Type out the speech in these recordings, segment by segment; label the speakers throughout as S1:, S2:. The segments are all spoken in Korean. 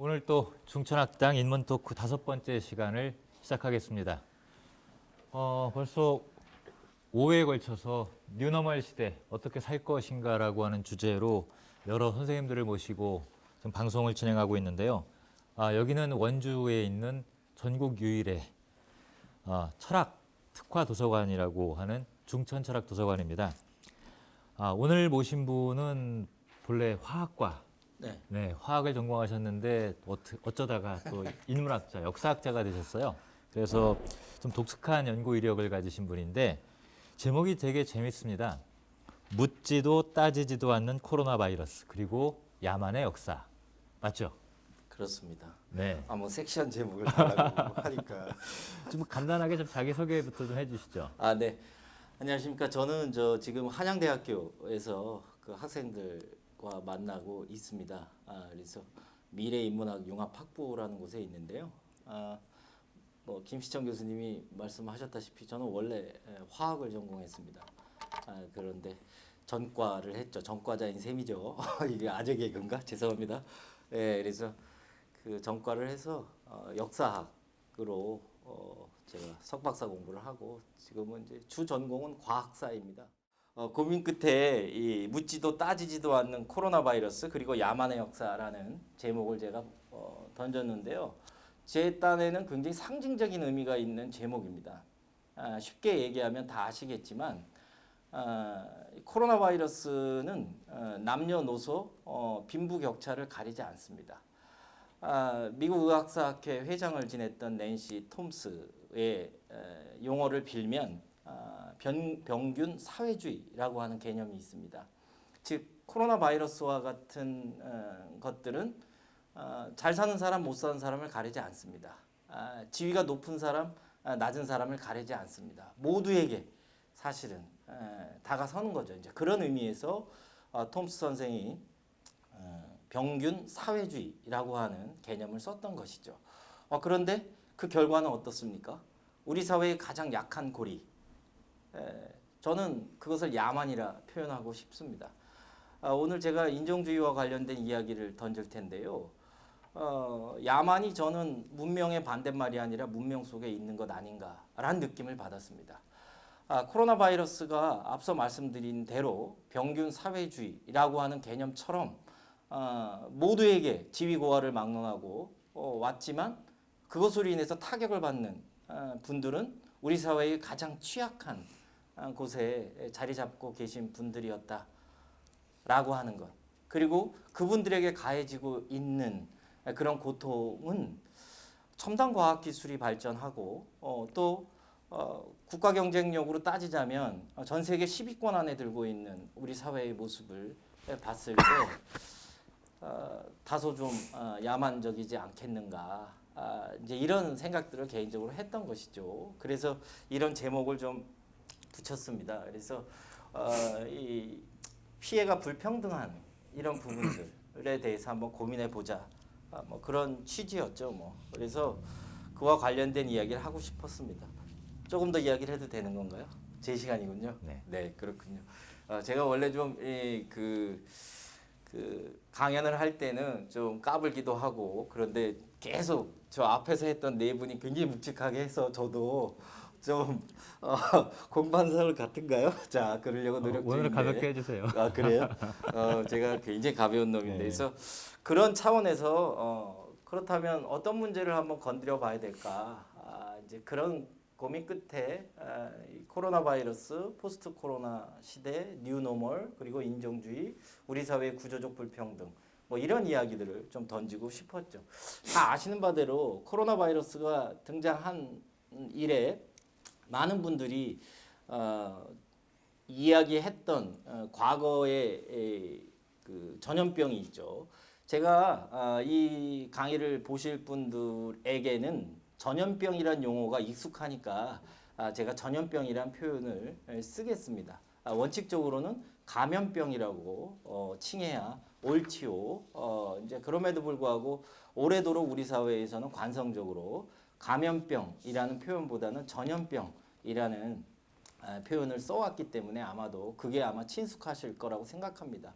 S1: 오늘 또 중천학당 인문 토크 다섯 번째 시간을 시작하겠습니다. 어, 벌써 5회에 걸쳐서 뉴너멀 시대 어떻게 살 것인가라고 하는 주제로 여러 선생님들을 모시고 지금 방송을 진행하고 있는데요. 아, 여기는 원주에 있는 전국 유일의 아, 철학 특화 도서관이라고 하는 중천 철학 도서관입니다. 아, 오늘 모신 분은 본래 화학과
S2: 네.
S1: 네, 화학을 전공하셨는데 어쩌다가 또 인문학자, 역사학자가 되셨어요. 그래서 좀 독특한 연구 이력을 가지신 분인데 제목이 되게 재밌습니다. 묻지도 따지지도 않는 코로나 바이러스 그리고 야만의 역사 맞죠?
S2: 그렇습니다.
S1: 네,
S2: 아뭐 섹시한 제목을 달라고 하니까.
S1: 좀 간단하게 좀 자기 소개부터 좀 해주시죠.
S2: 아 네. 안녕하십니까. 저는 저 지금 한양대학교에서 그 학생들 과 만나고 있습니다. 아 그래서 미래 인문학 융합 학부라는 곳에 있는데요. 아 뭐 김시청 교수님이 말씀하셨다시피 저는 원래 에, 화학을 전공했습니다. 아 그런데 전과를 했죠. 전과자인 셈이죠. 이게 아재 개그인가? 죄송합니다. 예, 그래서 그 전과를 해서 어, 역사학으로 어, 제가 석박사 공부를 하고 지금은 이제 주 전공은 과학사입니다. 어, 고민 끝에 이 묻지도 따지지도 않는 코로나 바이러스 그리고 야만의 역사라는 제목을 제가 어, 던졌는데요. 제 딴에는 굉장히 상징적인 의미가 있는 제목입니다. 아, 쉽게 얘기하면 다 아시겠지만 아, 이 코로나 바이러스는 어, 남녀노소 어, 빈부격차를 가리지 않습니다. 아, 미국 의학사학회 회장을 지냈던 낸시 톰스의 에, 용어를 빌면 아, 변, 병균 사회주의라고 하는 개념이 있습니다. 즉 코로나 바이러스와 같은 어, 것들은 어, 잘 사는 사람 못 사는 사람을 가리지 않습니다. 아, 지위가 높은 사람 아, 낮은 사람을 가리지 않습니다. 모두에게 사실은 에, 다가서는 거죠. 이제 그런 의미에서 어, 톰스 선생이 어, 병균 사회주의라고 하는 개념을 썼던 것이죠. 어, 그런데 그 결과는 어떻습니까? 우리 사회의 가장 약한 고리. 에, 저는 그것을 야만이라 표현하고 싶습니다. 아, 오늘 제가 인종주의와 관련된 이야기를 던질 텐데요. 어, 야만이 저는 문명의 반대말이 아니라 문명 속에 있는 것 아닌가라는 느낌을 받았습니다. 아, 코로나 바이러스가 앞서 말씀드린 대로 병균 사회주의라고 하는 개념처럼 어, 모두에게 지위 고하를 막론하고 어, 왔지만 그것으로 인해서 타격을 받는 어, 분들은 우리 사회의 가장 취약한 어, 곳에 자리 잡고 계신 분들이었다라고 하는 것. 그리고 그분들에게 가해지고 있는 그런 고통은 첨단 과학 기술이 발전하고 어, 또 어, 국가 경쟁력으로 따지자면 어, 전 세계 10위권 안에 들고 있는 우리 사회의 모습을 봤을 때 어, 다소 좀 어, 야만적이지 않겠는가 아, 이제 이런 생각들을 개인적으로 했던 것이죠. 그래서 이런 제목을 좀 붙였습니다. 그래서 어, 이 피해가 불평등한 이런 부분들에 대해서 한번 고민해 보자. 아, 뭐 그런 취지였죠. 뭐 그래서 그와 관련된 이야기를 하고 싶었습니다. 조금 더 이야기를 해도 되는 건가요? 제 시간이군요.
S1: 네.
S2: 그렇군요. 어, 제가 원래 좀그 그 강연을 할 때는 좀 까불기도 하고 그런데 계속 저 앞에서 했던 네 분이 굉장히 묵직하게 해서 저도 좀 어, 공반설 같은가요? 자 그러려고 노력
S1: 어, 오늘은
S2: 중인데.
S1: 가볍게 해주세요.
S2: 아 그래요? 어, 제가 굉장히 가벼운 놈인데
S1: 네.
S2: 그래서 그런 차원에서 어, 그렇다면 어떤 문제를 한번 건드려 봐야 될까? 아, 이제 그런 고민 끝에 아, 이 코로나 바이러스, 포스트 코로나 시대, 뉴노멀 그리고 인종주의, 우리 사회의 구조적 불평등 뭐 이런 이야기들을 좀 던지고 싶었죠. 다 아시는 바대로 코로나 바이러스가 등장한 이래 많은 분들이 어, 이야기했던 어, 과거의 에, 그 전염병이 있죠. 제가 아, 이 강의를 보실 분들에게는 전염병이란 용어가 익숙하니까 아, 제가 전염병이란 표현을 에, 쓰겠습니다. 아, 원칙적으로는 감염병이라고 어, 칭해야 옳지요. 어, 이제 그럼에도 불구하고 오래도록 우리 사회에서는 관성적으로 감염병이라는 표현보다는 전염병이라는 아, 표현을 써왔기 때문에 아마도 그게 아마 친숙하실 거라고 생각합니다.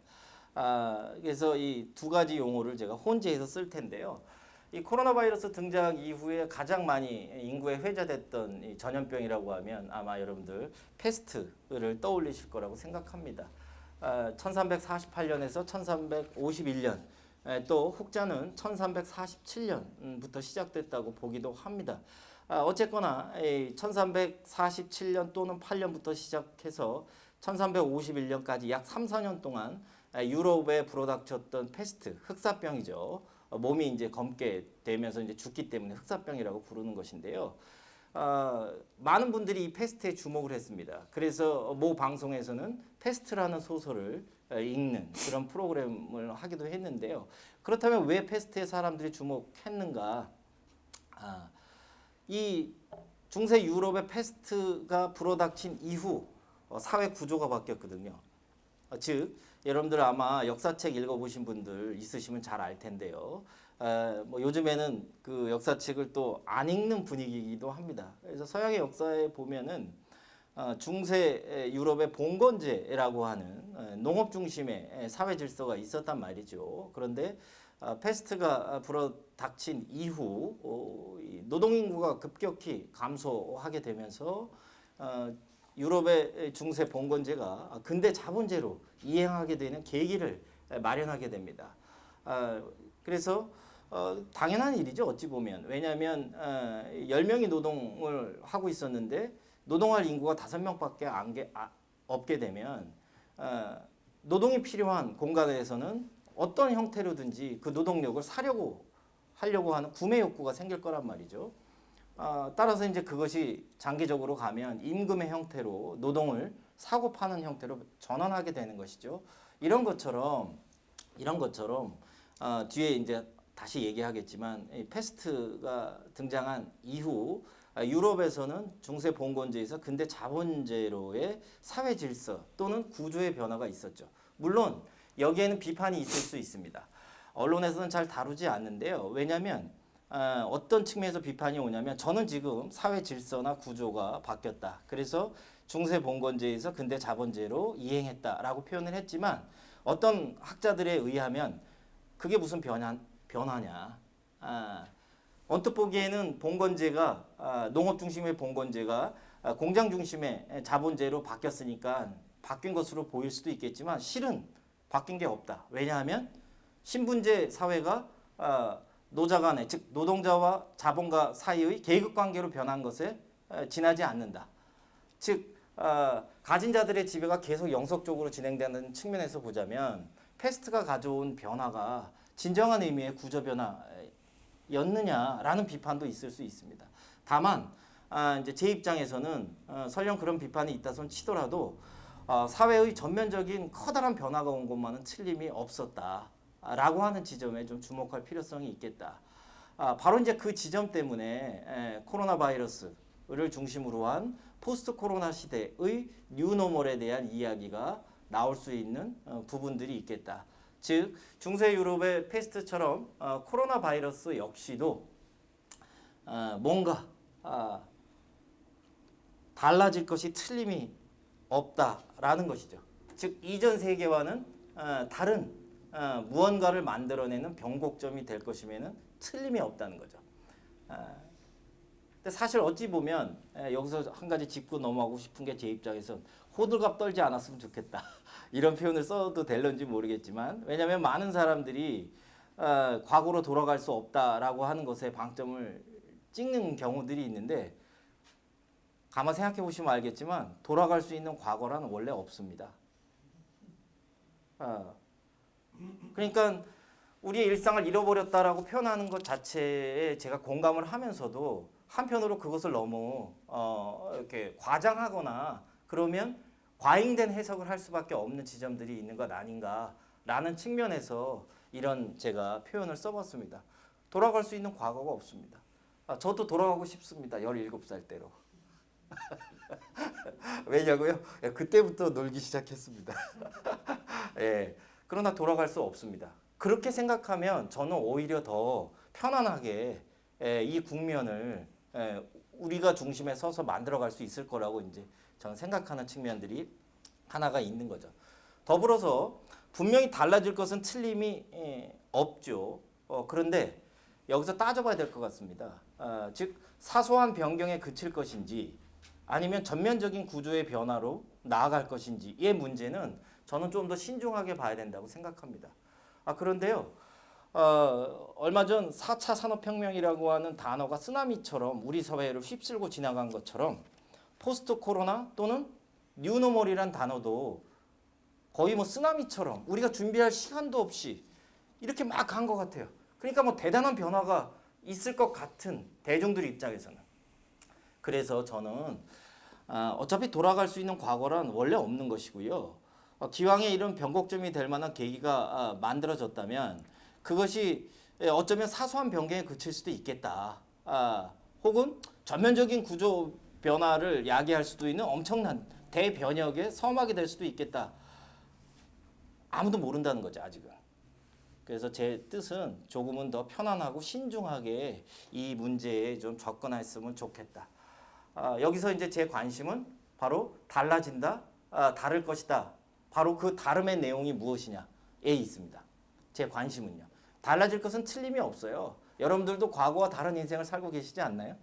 S2: 아, 그래서 이 두 가지 용어를 제가 혼재해서 쓸 텐데요. 이 코로나 바이러스 등장 이후에 가장 많이 인구에 회자됐던 이 전염병이라고 하면 아마 여러분들 패스트를 떠올리실 거라고 생각합니다. 아, 1348년에서 1351년 에, 또 혹자는 1347년부터 시작됐다고 보기도 합니다. 아, 어쨌거나 1347년 또는 8년부터 시작해서 1351년까지 약 3, 4년 동안 아, 유럽에 불어닥쳤던 패스트, 흑사병이죠. 어, 몸이 이제 검게 되면서 이제 죽기 때문에 흑사병이라고 부르는 것인데요. 아, 많은 분들이 이 패스트에 주목을 했습니다. 그래서 모 방송에서는 패스트라는 소설을 어, 읽는 그런 프로그램을 하기도 했는데요. 그렇다면 왜 패스트에 사람들이 주목했는가? 아, 이 중세 유럽의 패스트가 불어닥친 이후 어, 사회 구조가 바뀌었거든요. 어, 즉 여러분들 아마 역사책 읽어보신 분들 있으시면 잘 알 텐데요. 어, 뭐 요즘에는 그 역사책을 또 안 읽는 분위기이기도 합니다. 그래서 서양의 역사에 보면은 어, 중세 에, 유럽의 봉건제라고 하는 어, 농업 중심의 에, 사회 질서가 있었단 말이죠. 그런데 어, 패스트가 불어닥친 이후 어, 이 노동 인구가 급격히 감소하게 되면서 어, 유럽의 중세 봉건제가 근대 자본제로 이행하게 되는 계기를 마련하게 됩니다. 아, 그래서 어, 당연한 일이죠 어찌 보면 왜냐하면 어, 10명이 노동을 하고 있었는데 노동할 인구가 5명밖에 안 게, 아, 없게 되면 어, 노동이 필요한 공간에서는 어떤 형태로든지 그 노동력을 사려고 하려고 하는 구매 욕구가 생길 거란 말이죠. 아, 따라서 이제 그것이 장기적으로 가면 임금의 형태로 노동을 사고 파는 형태로 전환하게 되는 것이죠. 이런 것처럼 이런 것처럼 어, 뒤에 이제 다시 얘기하겠지만 이 패스트가 등장한 이후 아, 유럽에서는 중세 봉건제에서 근대 자본제로의 사회 질서 또는 구조의 변화가 있었죠. 물론 여기에는 비판이 있을 수 있습니다. 언론에서는 잘 다루지 않는데요. 왜냐하면 어, 어떤 측면에서 비판이 오냐면 저는 지금 사회 질서나 구조가 바뀌었다. 그래서 중세 봉건제에서 근대 자본제로 이행했다라고 표현을 했지만 어떤 학자들에 의하면 그게 무슨 변화, 변화냐. 아, 언뜻 보기에는 봉건제가 아, 농업 중심의 봉건제가 아, 공장 중심의 자본제로 바뀌었으니까 바뀐 것으로 보일 수도 있겠지만 실은 바뀐 게 없다. 왜냐하면 신분제 사회가 아, 노자 간의 즉 노동자와 자본가 사이의 계급 관계로 변한 것에 에, 지나지 않는다. 즉 어, 가진 자들의 지배가 계속 영속적으로 진행되는 측면에서 보자면 패스트가 가져온 변화가 진정한 의미의 구조 변화 였느냐라는 비판도 있을 수 있습니다. 다만 아, 이제 제 입장에서는 어, 설령 그런 비판이 있다 손 치더라도 어, 사회의 전면적인 커다란 변화가 온 것만은 틀림이 없었다라고 하는 지점에 좀 주목할 필요성이 있겠다. 아, 바로 이제 그 지점 때문에 에, 코로나 바이러스를 중심으로 한 포스트 코로나 시대의 뉴노멀에 대한 이야기가 나올 수 있는 어, 부분들이 있겠다. 즉 중세 유럽의 패스트처럼 어, 코로나 바이러스 역시도 어, 뭔가 아, 달라질 것이 틀림이 없다라는 것이죠. 즉 이전 세계와는 어, 다른 어, 무언가를 만들어내는 변곡점이 될 것임에는 틀림이 없다는 거죠. 아, 근데 사실 어찌 보면 에, 여기서 한 가지 짚고 넘어가고 싶은 게 제 입장에선 호들갑 떨지 않았으면 좋겠다 이런 표현을 써도 될런지 모르겠지만 왜냐하면 많은 사람들이 어, 과거로 돌아갈 수 없다라고 하는 것에 방점을 찍는 경우들이 있는데 가만 생각해 보시면 알겠지만 돌아갈 수 있는 과거라는 원래 없습니다. 어, 그러니까 우리의 일상을 잃어버렸다라고 표현하는 것 자체에 제가 공감을 하면서도 한편으로 그것을 너무 어, 이렇게 과장하거나 그러면 과잉된 해석을 할 수밖에 없는 지점들이 있는 것 아닌가라는 측면에서 이런 제가 표현을 써봤습니다. 돌아갈 수 있는 과거가 없습니다. 아, 저도 돌아가고 싶습니다. 17살 때로. 왜냐고요? 예, 그때부터 놀기 시작했습니다. 예, 그러나 돌아갈 수 없습니다. 그렇게 생각하면 저는 오히려 더 편안하게 예, 이 국면을 예, 우리가 중심에 서서 만들어갈 수 있을 거라고 이제 저는 생각하는 측면들이 하나가 있는 거죠. 더불어서 분명히 달라질 것은 틀림이 예, 없죠. 어, 그런데 여기서 따져봐야 될 것 같습니다. 아, 즉 사소한 변경에 그칠 것인지 아니면 전면적인 구조의 변화로 나아갈 것인지의 문제는 저는 좀 더 신중하게 봐야 된다고 생각합니다. 아 그런데요. 어, 얼마 전 4차 산업혁명이라고 하는 단어가 쓰나미처럼 우리 사회를 휩쓸고 지나간 것처럼 포스트 코로나 또는 뉴노멀이란 단어도 거의 뭐 쓰나미처럼 우리가 준비할 시간도 없이 이렇게 막 간 것 같아요. 그러니까 뭐 대단한 변화가 있을 것 같은 대중들 입장에서는. 그래서 저는 아, 어차피 돌아갈 수 있는 과거란 원래 없는 것이고요. 어, 기왕에 이런 변곡점이 될 만한 계기가 아, 만들어졌다면 그것이 예, 어쩌면 사소한 변경에 그칠 수도 있겠다. 아, 혹은 전면적인 구조 변화를 야기할 수도 있는 엄청난 대변혁의 서막이 될 수도 있겠다. 아무도 모른다는 거죠 아직은. 그래서 제 뜻은 조금은 더 편안하고 신중하게 이 문제에 좀 접근했으면 좋겠다. 아, 여기서 이제 제 관심은 바로 달라진다, 아, 다를 것이다. 바로 그 다름의 내용이 무엇이냐에 있습니다. 제 관심은요. 달라질 것은 틀림이 없어요. 여러분들도 과거와 다른 인생을 살고 계시지 않나요?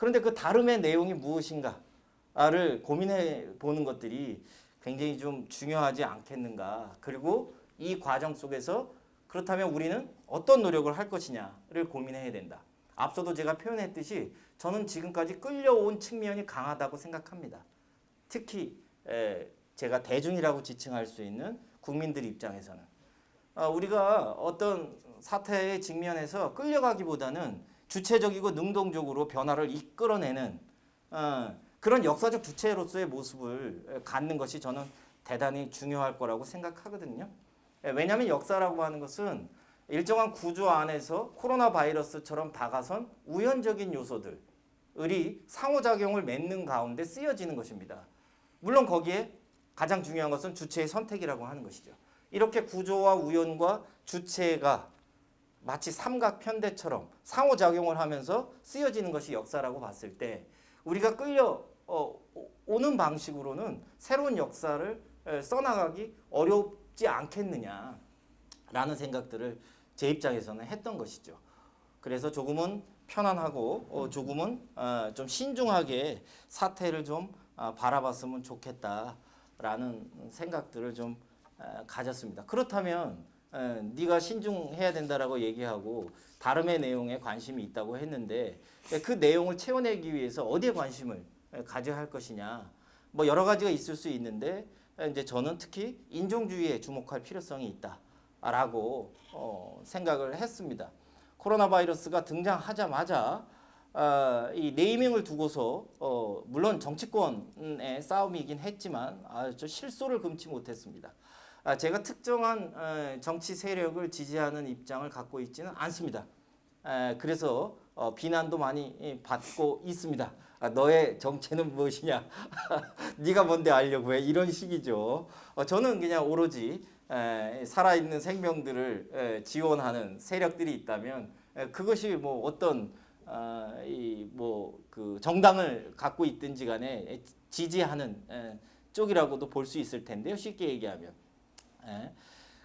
S2: 그런데 그 다름의 내용이 무엇인가를 고민해 보는 것들이 굉장히 좀 중요하지 않겠는가. 그리고 이 과정 속에서 그렇다면 우리는 어떤 노력을 할 것이냐를 고민해야 된다. 앞서도 제가 표현했듯이 저는 지금까지 끌려온 측면이 강하다고 생각합니다. 특히 에, 제가 대중이라고 지칭할 수 있는 국민들 입장에서는 아, 우리가 어떤 사태에 직면해서 끌려가기보다는 주체적이고 능동적으로 변화를 이끌어내는 어, 그런 역사적 주체로서의 모습을 갖는 것이 저는 대단히 중요할 거라고 생각하거든요. 예, 왜냐하면 역사라고 하는 것은 일정한 구조 안에서 코로나 바이러스처럼 다가선 우연적인 요소들이 상호작용을 맺는 가운데 쓰여지는 것입니다. 물론 거기에 가장 중요한 것은 주체의 선택이라고 하는 것이죠. 이렇게 구조와 우연과 주체가 마치 삼각 편대처럼 상호작용을 하면서 쓰여지는 것이 역사라고 봤을 때 우리가 끌려 어, 오는 방식으로는 새로운 역사를 에, 써나가기 어렵지 않겠느냐라는 생각들을 제 입장에서는 했던 것이죠. 그래서 조금은 편안하고 어, 조금은 어, 좀 신중하게 사태를 좀 아, 바라봤으면 좋겠다라는 생각들을 좀 어, 가졌습니다. 그렇다면 에, 네가 신중해야 된다라고 얘기하고 다름의 내용에 관심이 있다고 했는데 그 내용을 채워내기 위해서 어디에 관심을 에, 가져야 할 것이냐 뭐 여러 가지가 있을 수 있는데 에, 이제 저는 특히 인종주의에 주목할 필요성이 있다라고 어, 생각을 했습니다. 코로나 바이러스가 등장하자마자 아, 이 네이밍을 두고서 어, 물론 정치권의 싸움이긴 했지만 아, 저 실소를 금치 못했습니다. 아, 제가 특정한 에, 정치 세력을 지지하는 입장을 갖고 있지는 않습니다. 에, 그래서 어, 비난도 많이 예, 받고 있습니다. 아, 너의 정체는 무엇이냐? 네가 뭔데 알려고 해? 이런 식이죠. 어, 저는 그냥 오로지 에, 살아있는 생명들을 에, 지원하는 세력들이 있다면 에, 그것이 뭐 어떤 아, 이뭐그 정당을 갖고 있든지 간에 지지하는 에, 쪽이라고도 볼 수 있을 텐데요. 쉽게 얘기하면. 예.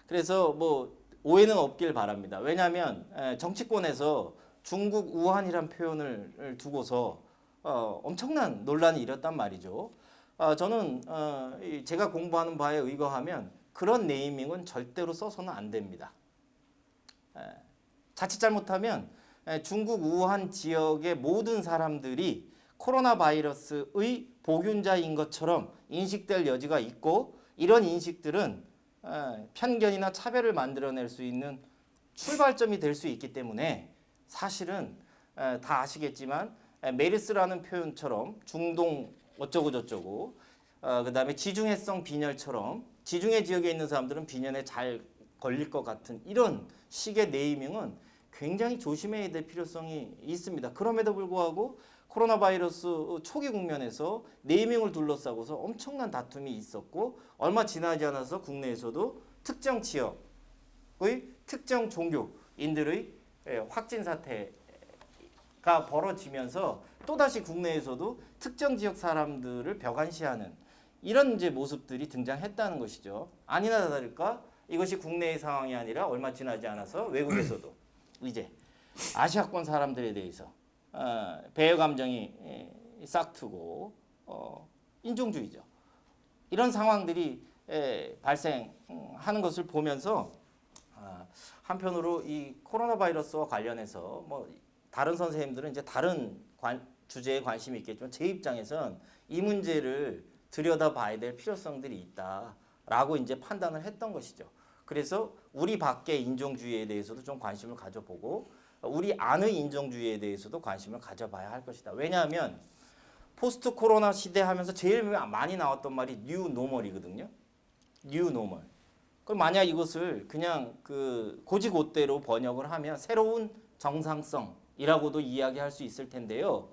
S2: 그래서 뭐 오해는 없길 바랍니다. 왜냐하면 에, 정치권에서 중국 우한이란 표현을 두고서 어, 엄청난 논란이 일었단 말이죠. 아, 저는 어, 이 제가 공부하는 바에 의거하면 그런 네이밍은 절대로 써서는 안 됩니다. 에, 자칫 잘못하면 에, 중국 우한 지역의 모든 사람들이 코로나 바이러스의 보균자인 것처럼 인식될 여지가 있고 이런 인식들은 에, 편견이나 차별을 만들어낼 수 있는 출발점이 될 수 있기 때문에 사실은 에, 다 아시겠지만 에, 메르스라는 표현처럼 중동 어쩌고 저쩌고 어, 그다음에 지중해성 빈혈처럼 지중해 지역에 있는 사람들은 빈혈에 잘 걸릴 것 같은 이런 식의 네이밍은 굉장히 조심해야 될 필요성이 있습니다. 그럼에도 불구하고 코로나 바이러스 초기 국면에서 네이밍을 둘러싸고서 엄청난 다툼이 있었고 얼마 지나지 않아서 국내에서도 특정 지역의 특정 종교인들의 예, 확진 사태가 벌어지면서 또다시 국내에서도 특정 지역 사람들을 벽안시하는 이런 이제 모습들이 등장했다는 것이죠. 아니나 다를까 이것이 국내의 상황이 아니라 얼마 지나지 않아서 외국에서도 이제 아시아권 사람들에 대해서 어, 배려 감정이 예, 싹트고 어, 인종주의죠. 이런 상황들이 예, 발생하는 것을 보면서 아, 한편으로 이 코로나 바이러스와 관련해서 뭐 다른 선생님들은 이제 다른 관- 주제에 관심이 있겠지만 제 입장에선 이 문제를 들여다봐야 될 필요성들이 있다라고 이제 판단을 했던 것이죠. 그래서 우리 밖의 인종주의에 대해서도 좀 관심을 가져보고 우리 안의 인종주의에 대해서도 관심을 가져봐야 할 것이다. 왜냐하면 포스트 코로나 시대 하면서 제일 많이 나왔던 말이 뉴 노멀이거든요. 뉴 노멀. 그럼 만약 이것을 그냥 그 고지고대로 번역을 하면 새로운 정상성이라고도 이야기할 수 있을 텐데요.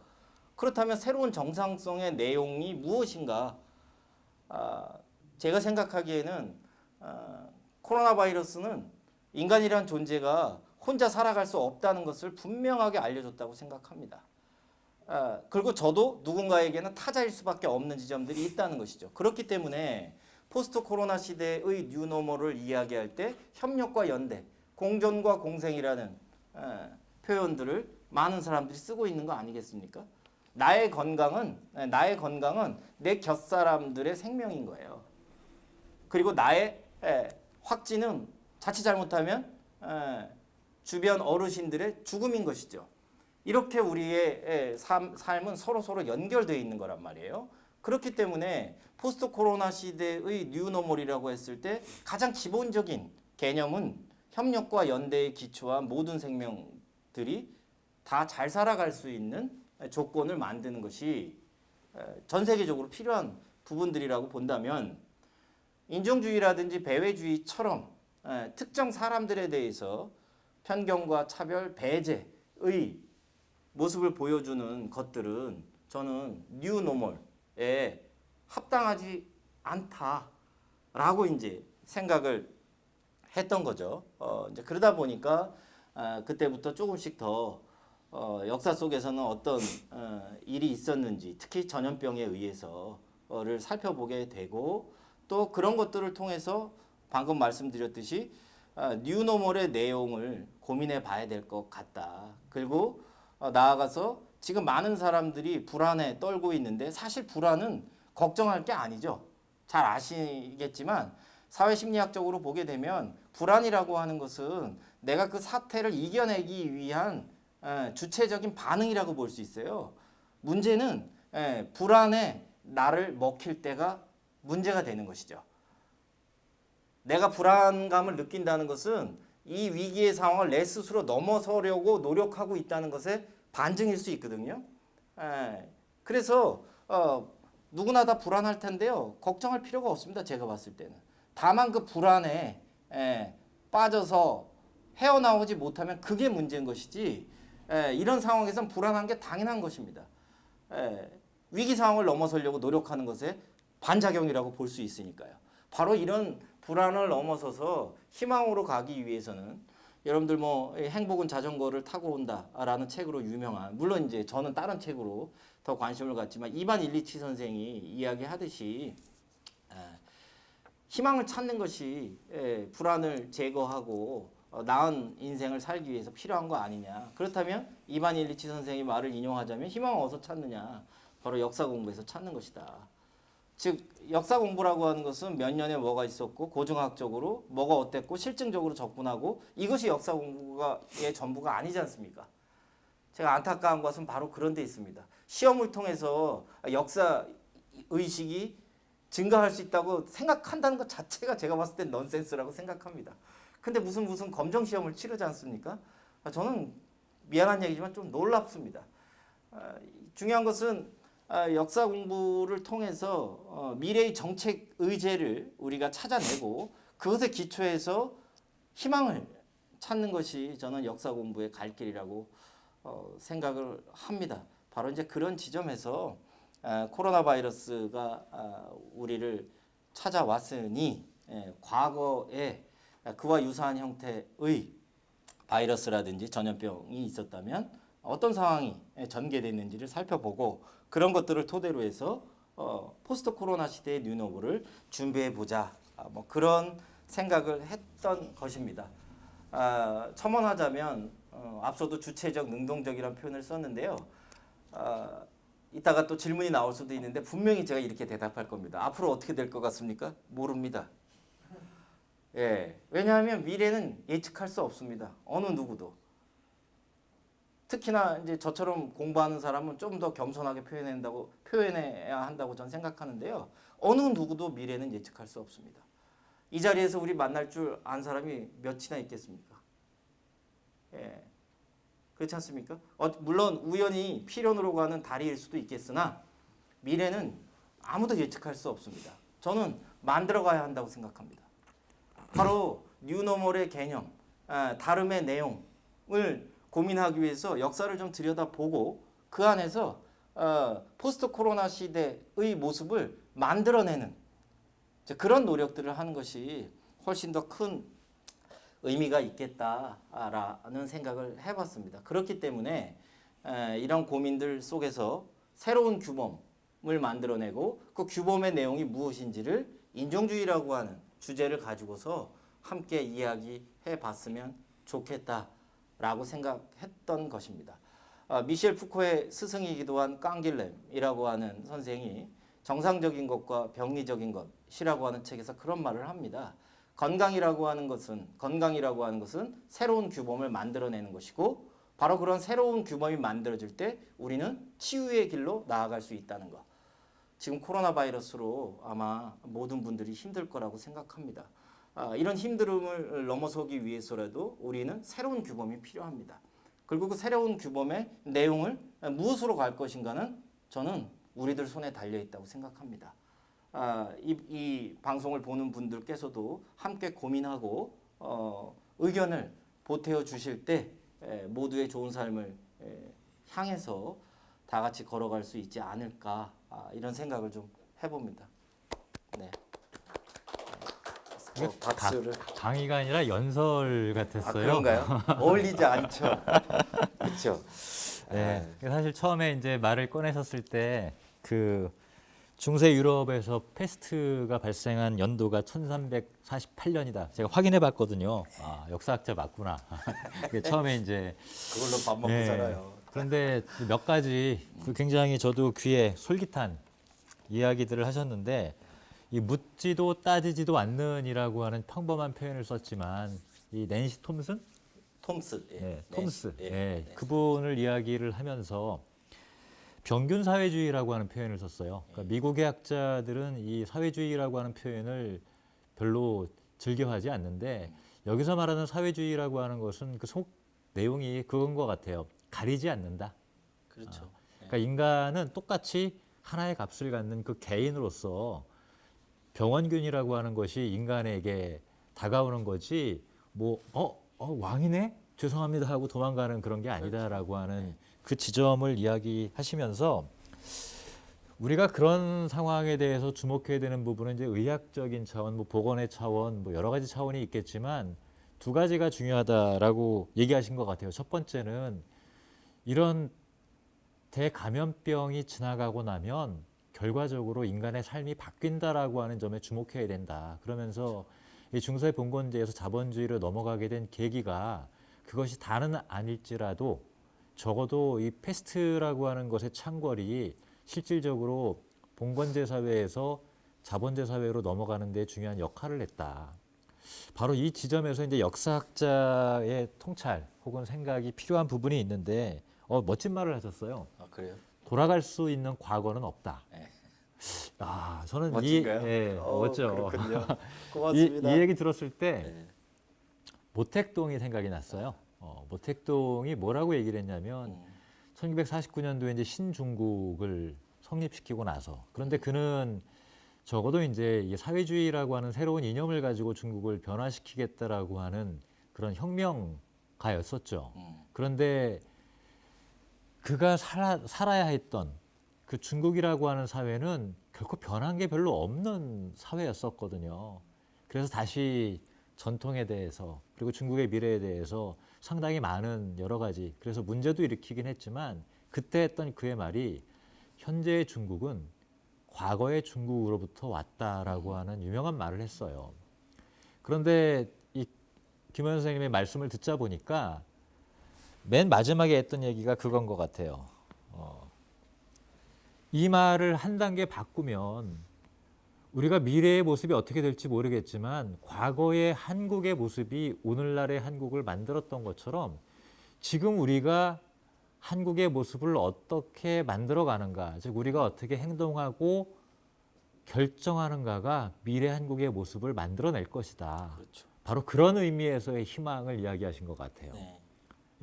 S2: 그렇다면 새로운 정상성의 내용이 무엇인가? 아, 제가 생각하기에는 아, 코로나 바이러스는 인간이란 존재가 혼자 살아갈 수 없다는 것을 분명하게 알려줬다고 생각합니다. 아, 그리고 저도 누군가에게는 타자일 수밖에 없는 지점들이 있다는 것이죠. 그렇기 때문에 포스트 코로나 시대의 뉴노멀을 이야기할 때 협력과 연대, 공존과 공생이라는 에, 표현들을 많은 사람들이 쓰고 있는 거 아니겠습니까? 나의 건강은 에, 나의 건강은 내 곁사람들의 생명인 거예요. 그리고 나의 에, 확진은 자칫 잘못하면 에, 주변 어르신들의 죽음인 것이죠. 이렇게 우리의 삶은 서로 서로 연결되어 있는 거란 말이에요. 그렇기 때문에 포스트 코로나 시대의 뉴노멀이라고 했을 때 가장 기본적인 개념은 협력과 연대에 기초한 모든 생명들이 다 잘 살아갈 수 있는 조건을 만드는 것이 에, 전 세계적으로 필요한 부분들이라고 본다면 인종주의라든지 배회주의처럼 에, 특정 사람들에 대해서 편견과 차별, 배제의 모습을 보여주는 것들은 저는 뉴노멀에 합당하지 않다라고 이제 생각을 했던 거죠. 어, 이제 그러다 보니까 아, 그때부터 조금씩 더 어, 역사 속에서는 어떤 어, 일이 있었는지 특히 전염병에 의해서를 살펴보게 되고 또 그런 것들을 통해서 방금 말씀드렸듯이 아, 뉴노멀의 내용을 고민해 봐야 될 것 같다. 그리고 어, 나아가서 지금 많은 사람들이 불안에 떨고 있는데 사실 불안은 걱정할 게 아니죠. 잘 아시겠지만 사회 심리학적으로 보게 되면 불안이라고 하는 것은 내가 그 사태를 이겨내기 위한 에, 주체적인 반응이라고 볼 수 있어요. 문제는 에, 불안에 나를 먹힐 때가 문제가 되는 것이죠. 내가 불안감을 느낀다는 것은 이 위기의 상황을 내 스스로 넘어서려고 노력하고 있다는 것의 반증일 수 있거든요. 에, 그래서 어, 누구나 다 불안할 텐데요. 걱정할 필요가 없습니다. 제가 봤을 때는. 다만 그 불안에 에, 빠져서 헤어나오지 못하면 그게 문제인 것이지 에, 이런 상황에선 불안한 게 당연한 것입니다. 에, 위기 상황을 넘어서려고 노력하는 것에 반작용이라고 볼 수 있으니까요. 바로 이런 불안을 넘어서서 희망으로 가기 위해서는 여러분들 뭐 행복은 자전거를 타고 온다라는 책으로 유명한 물론 이제 저는 다른 책으로 더 관심을 갖지만 이반 일리치 선생이 이야기하듯이 에, 희망을 찾는 것이 에, 불안을 제거하고 어, 나은 인생을 살기 위해서 필요한 거 아니냐 그렇다면 이반 일리치 선생의 말을 인용하자면 희망을 어디서 찾느냐 바로 역사 공부에서 찾는 것이다. 즉 역사 공부라고 하는 것은 몇 년에 뭐가 있었고 고증학적으로 뭐가 어땠고 실증적으로 접근하고 이것이 역사 공부가의 전부가 아니지 않습니까? 제가 안타까운 것은 바로 그런 데 있습니다. 시험을 통해서 역사 의식이 증가할 수 있다고 생각한다는 것 자체가 제가 봤을 땐 넌센스라고 생각합니다. 근데 무슨 무슨 검정 시험을 치르지 않습니까? 아, 저는 미안한 얘기지만 좀 놀랍습니다. 아, 중요한 것은 아, 역사 공부를 통해서 어, 미래의 정책 의제를 우리가 찾아내고 그것에 기초해서 희망을 찾는 것이 저는 역사 공부의 갈 길이라고 어, 생각을 합니다. 바로 이제 그런 지점에서 아, 코로나 바이러스가 아, 우리를 찾아왔으니 예, 과거에 그와 유사한 형태의 바이러스라든지 전염병이 있었다면 어떤 상황이 전개됐는지를 살펴보고 그런 것들을 토대로 해서 어, 포스트 코로나 시대의 뉴노블을 준비해 보자. 아, 뭐 그런 생각을 했던 것입니다. 아, 첨언하자면 어, 앞서도 주체적, 능동적이라는 표현을 썼는데요. 아, 이따가 또 질문이 나올 수도 있는데 분명히 제가 이렇게 대답할 겁니다. 앞으로 어떻게 될 것 같습니까? 모릅니다. 예, 왜냐하면 미래는 예측할 수 없습니다. 어느 누구도. 특히나 이제 저처럼 공부하는 사람은 좀 더 겸손하게 표현한다고 표현해야 한다고 저는 생각하는데요. 어느 누구도 미래는 예측할 수 없습니다. 이 자리에서 우리 만날 줄 안 사람이 몇이나 있겠습니까? 예. 그렇지 않습니까? 어, 물론 우연히 필연으로 가는 다리일 수도 있겠으나 미래는 아무도 예측할 수 없습니다. 저는 만들어 가야 한다고 생각합니다. 바로 뉴노멀의 개념, 아, 다름의 내용을 고민하기 위해서 역사를 좀 들여다보고 그 안에서 어, 포스트 코로나 시대의 모습을 만들어내는 그런 노력들을 하는 것이 훨씬 더 큰 의미가 있겠다라는 생각을 해봤습니다. 그렇기 때문에 에, 이런 고민들 속에서 새로운 규범을 만들어내고 그 규범의 내용이 무엇인지를 인종주의라고 하는 주제를 가지고서 함께 이야기해 봤으면 좋겠다 라고 생각했던 것입니다. 아, 미셸 푸코의 스승이기도 한 깡길렘이라고 하는 선생이 정상적인 것과 병리적인 것이라고 하는 책에서 그런 말을 합니다. 건강이라고 하는 것은 건강이라고 하는 것은 새로운 규범을 만들어내는 것이고 바로 그런 새로운 규범이 만들어질 때 우리는 치유의 길로 나아갈 수 있다는 것. 지금 코로나 바이러스로 아마 모든 분들이 힘들 거라고 생각합니다. 아, 이런 힘듦을 넘어서기 위해서라도 우리는 새로운 규범이 필요합니다. 그리고 그 새로운 규범의 내용을 무엇으로 갈 것인가는 저는 우리들 손에 달려 있다고 생각합니다. 아, 이, 이 방송을 보는 분들께서도 함께 고민하고 어, 의견을 보태어 주실 때 에, 모두의 좋은 삶을 에, 향해서 다 같이 걸어갈 수 있지 않을까 아, 이런 생각을 좀 해봅니다. 네. 어, 박수를.
S1: 강의가 아니라 연설
S2: 아
S1: 같았어요.
S2: 그런가요? 어울리지 않죠. 그렇죠.
S1: 네. 사실 처음에 이제 말을 꺼내셨을 때 그 중세 유럽에서 페스트가 발생한 연도가 1348년이다. 제가 확인해 봤거든요. 아, 역사학자 맞구나. 처음에 이제
S2: 그걸로 밥 먹고
S1: 네.
S2: 살아요.
S1: 그런데 몇 가지 그 굉장히 저도 귀에 솔깃한 이야기들을 하셨는데 이 묻지도 따지지도 않는이라고 하는 평범한 표현을 썼지만 이 낸시 톰슨
S2: 톰스. 예.
S1: 네,
S2: 네.
S1: 톰스
S2: 예.
S1: 예,
S2: 네.
S1: 그분을 이야기를 하면서 평균 사회주의라고 하는 표현을 썼어요. 그러니까 미국의 학자들은 이 사회주의라고 하는 표현을 별로 즐겨하지 않는데 여기서 말하는 사회주의라고 하는 것은 그 속 내용이 그건 것 같아요. 가리지 않는다.
S2: 그렇죠.
S1: 그러니까 인간은 똑같이 하나의 값을 갖는 그 개인으로서 병원균이라고 하는 것이 인간에게 다가오는 거지 뭐 어, 어 왕이네? 죄송합니다 하고 도망가는 그런 게 아니다라고 하는 그 지점을 이야기하시면서 우리가 그런 상황에 대해서 주목해야 되는 부분은 이제 의학적인 차원, 뭐 보건의 차원, 뭐 여러 가지 차원이 있겠지만 두 가지가 중요하다라고 얘기하신 것 같아요. 첫 번째는 이런 대감염병이 지나가고 나면 결과적으로 인간의 삶이 바뀐다라고 하는 점에 주목해야 된다. 그러면서 이 중세 봉건제에서 자본주의로 넘어가게 된 계기가 그것이 다는 아닐지라도 적어도 이 패스트라고 하는 것의 창궐이 실질적으로 봉건제 사회에서 자본제 사회로 넘어가는 데 중요한 역할을 했다. 바로 이 지점에서 이제 역사학자의 통찰 혹은 생각이 필요한 부분이 있는데 어, 멋진 말을 하셨어요.
S2: 아 그래요?
S1: 돌아갈 수 있는 과거는 없다.
S2: 네.
S1: 아, 저는
S2: 멋진가요?
S1: 이 예,
S2: 어,
S1: 멋져.
S2: 그렇군요.
S1: 이,
S2: 고맙습니다.
S1: 이 얘기 들었을 때
S2: 네.
S1: 모택동이 생각이 났어요. 어, 모택동이 뭐라고 얘기를 했냐면
S2: 음.
S1: 1949년도에 이제 신중국을 성립시키고 나서 그런데 그는 적어도 이제 이 사회주의라고 하는 새로운 이념을 가지고 중국을 변화시키겠다라고 하는 그런 혁명가였었죠.
S2: 음.
S1: 그런데 그가 살아, 살아야 했던 그 중국이라고 하는 사회는 결코 변한 게 별로 없는 사회였었거든요. 그래서 다시 전통에 대해서 그리고 중국의 미래에 대해서 상당히 많은 여러 가지 그래서 문제도 일으키긴 했지만 그때 했던 그의 말이 현재의 중국은 과거의 중국으로부터 왔다라고 하는 유명한 말을 했어요. 그런데 이 김원 선생님의 말씀을 듣자 보니까 맨 마지막에 했던 얘기가 그건 것 같아요. 어, 이 말을 한 단계 바꾸면 우리가 미래의 모습이 어떻게 될지 모르겠지만 과거의 한국의 모습이 오늘날의 한국을 만들었던 것처럼 지금 우리가 한국의 모습을 어떻게 만들어 가는가, 즉 우리가 어떻게 행동하고 결정하는가가 미래 한국의 모습을 만들어낼 것이다.
S2: 그렇죠.
S1: 바로 그런 의미에서의 희망을 이야기하신 것 같아요.
S2: 네.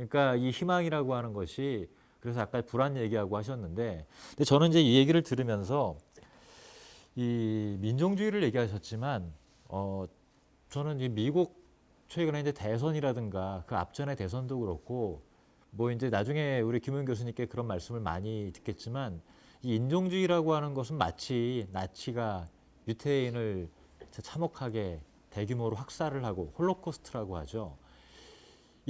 S1: 그러니까 이 희망이라고 하는 것이 그래서 아까 불안 얘기하고 하셨는데 근데 저는 이제 이 얘기를 들으면서 이 민족주의를 얘기하셨지만 어 저는 이 미국 최근에 이제 대선이라든가 그 앞전의 대선도 그렇고 뭐 이제 나중에 우리 김은 교수님께 그런 말씀을 많이 듣겠지만 이 인종주의라고 하는 것은 마치 나치가 유태인을 참혹하게 대규모로 학살을 하고 홀로코스트라고 하죠.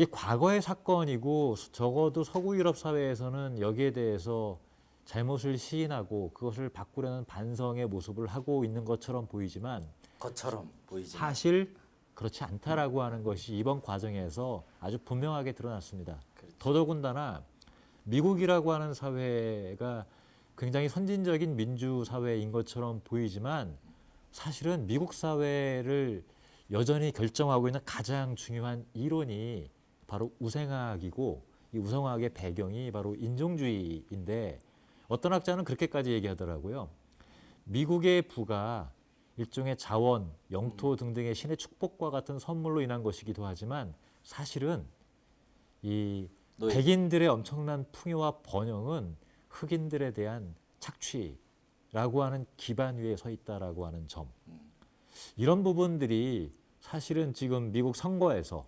S1: 이게 과거의 사건이고 적어도 서구 유럽 사회에서는 여기에 대해서 잘못을 시인하고 그것을 바꾸려는 반성의 모습을 하고 있는 것처럼 보이지만
S2: 것처럼 보이지.
S1: 사실 그렇지 않다라고 하는 것이 이번 과정에서 아주 분명하게 드러났습니다.
S2: 그렇죠.
S1: 더더군다나 미국이라고 하는 사회가 굉장히 선진적인 민주 사회인 것처럼 보이지만 사실은 미국 사회를 여전히 결정하고 있는 가장 중요한 이론이 바로 우생학이고 이 우생학의 배경이 바로 인종주의인데 어떤 학자는 그렇게까지 얘기하더라고요. 미국의 부가 일종의 자원, 영토 등등의 신의 축복과 같은 선물로 인한 것이기도 하지만 사실은 이
S2: 노예.
S1: 백인들의 엄청난 풍요와 번영은 흑인들에 대한 착취라고 하는 기반 위에 서 있다라고 하는 점. 이런 부분들이 사실은 지금 미국 선거에서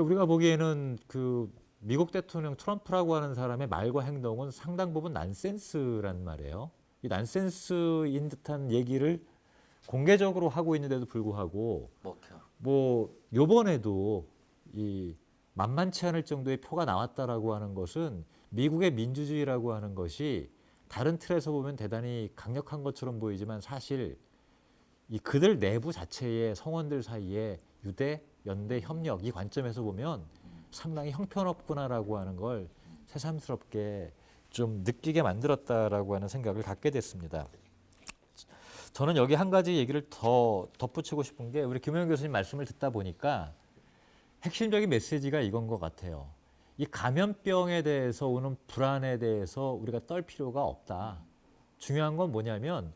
S1: 우리가 보기에는 그 미국 대통령 트럼프라고 하는 사람의 말과 행동은 상당 부분 난센스란 말이에요. 이 난센스인 듯한 얘기를 공개적으로 하고 있는데도 불구하고
S2: 먹혀.
S1: 뭐 요번에도 이 만만치 않을 정도의 표가 나왔다라고 하는 것은 미국의 민주주의라고 하는 것이 다른 틀에서 보면 대단히 강력한 것처럼 보이지만 사실 이 그들 내부 자체의 성원들 사이에 유대, 연대, 협력 이 관점에서 보면 상당히 형편없구나라고 하는 걸 새삼스럽게 좀 느끼게 만들었다라고 하는 생각을 갖게 됐습니다. 저는 여기 한 가지 얘기를 더 덧붙이고 싶은 게 우리 김영 교수님 말씀을 듣다 보니까 핵심적인 메시지가 이건 것 같아요. 이 감염병에 대해서 오는 불안에 대해서 우리가 떨 필요가 없다. 중요한 건 뭐냐면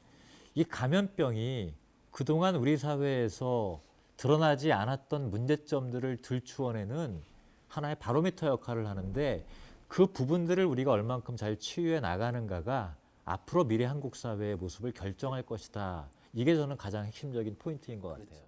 S1: 이 감염병이 그동안 우리 사회에서 드러나지 않았던 문제점들을 들추어내는 하나의 바로미터 역할을 하는데 그 부분들을 우리가 얼만큼 잘 치유해 나가는가가 앞으로 미래 한국 사회의 모습을 결정할 것이다. 이게 저는 가장 핵심적인 포인트인 것 같아요.